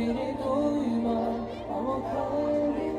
Beni duyma ama kalbimin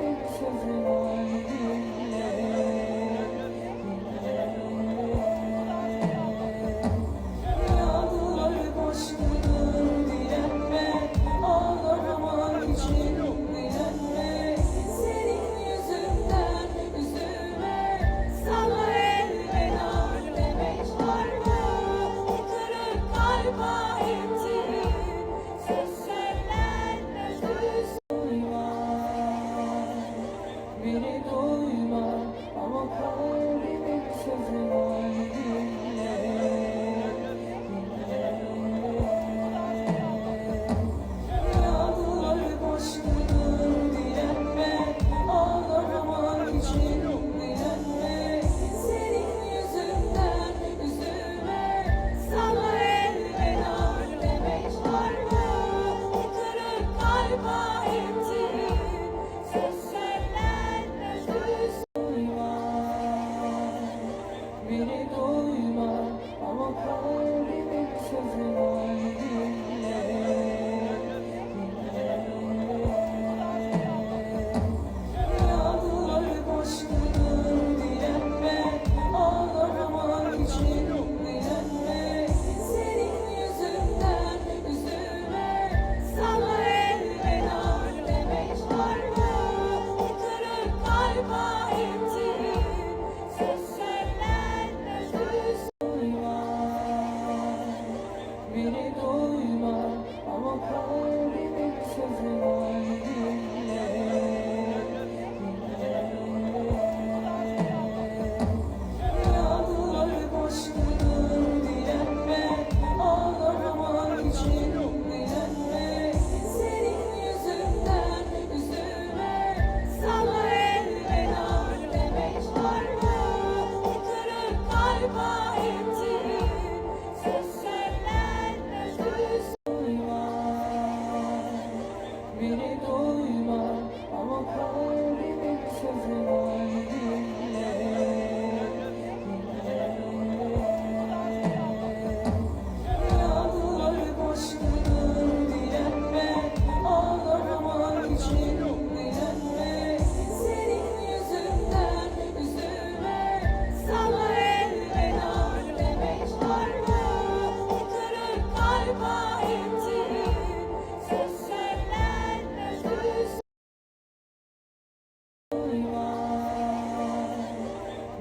Bye.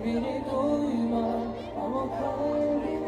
Beni duyma ama kalbim